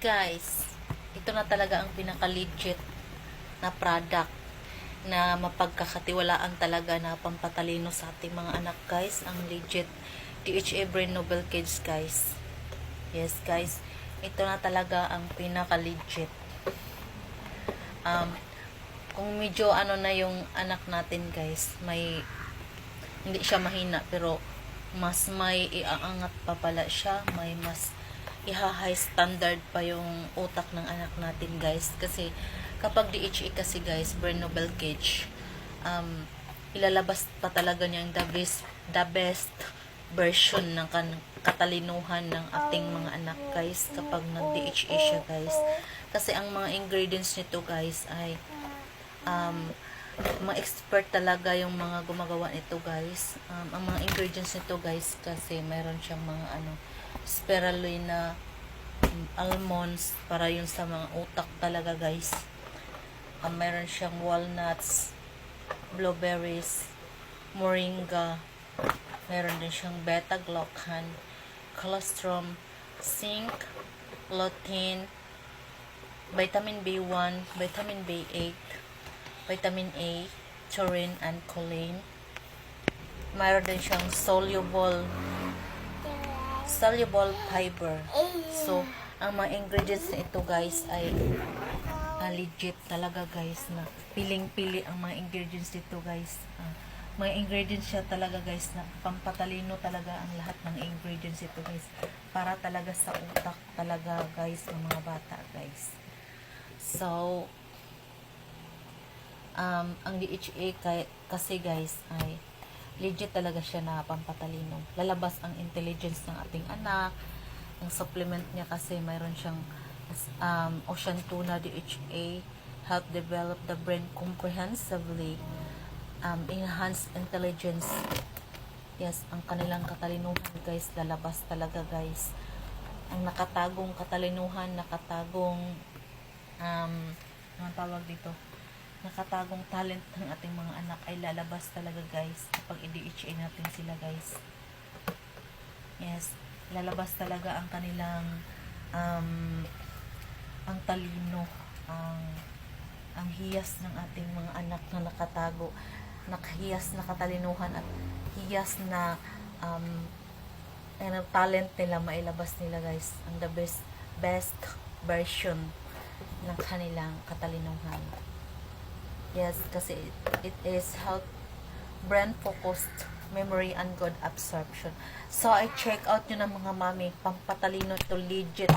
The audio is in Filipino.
guys, ito na talaga ang pinaka-legit na product na mapagkakatiwalaan talaga na pampatalino sa ating mga anak guys. Ang legit DHA Brain Nobel Kids guys. Yes guys, ito na talaga ang pinaka-legit. Um, kung medyo ano na yung anak natin guys, may hindi siya mahina pero mas may iaangat pa pala siya, may mas iha-high standard pa yung utak ng anak natin guys. Kasi kapag DHA kasi guys brain novel cage um, ilalabas pa talaga niya yung the best, the best version ng kan katalinuhan ng ating mga anak guys kapag nag-DHA siya guys. Kasi ang mga ingredients nito guys ay um, mga expert talaga yung mga gumagawa nito guys. Um, ang mga ingredients nito guys kasi mayroon siyang mga ano spirulina almonds para yun sa mga utak talaga guys. Um, mayroon siyang walnuts blueberries moringa meron din siyang beta glucan colostrum zinc lutein vitamin B1 vitamin B8 vitamin A taurine and choline mayroon din siyang soluble soluble fiber. So, ang mga ingredients na ito guys ay ah, legit talaga guys na piling-pili ang mga ingredients dito guys. Ah, mga ingredients siya talaga guys na pampatalino talaga ang lahat ng ingredients ito guys. Para talaga sa utak talaga guys ng mga bata guys. So, um, ang DHA kasi guys ay legit talaga siya na pampatalino. Lalabas ang intelligence ng ating anak. Ang supplement niya kasi mayroon siyang um, Ocean Tuna DHA help develop the brain comprehensively um, enhance intelligence yes ang kanilang katalinuhan guys lalabas talaga guys ang nakatagong katalinuhan nakatagong um, anong tawag dito nakatagong talent ng ating mga anak ay lalabas talaga guys. Kapag i-DHA natin sila guys. Yes lalabas talaga ang kanilang um, ang talino ang ang hiyas ng ating mga anak na nakatago nakahiyas na katalinuhan at hiyas na um, ano, talent nila mailabas nila guys. Ang the best best version ng kanilang katalinuhan Yes, kasi it, it is health brain focused memory and good absorption. So, I check out nyo ng mga mami. Pampatalino to legit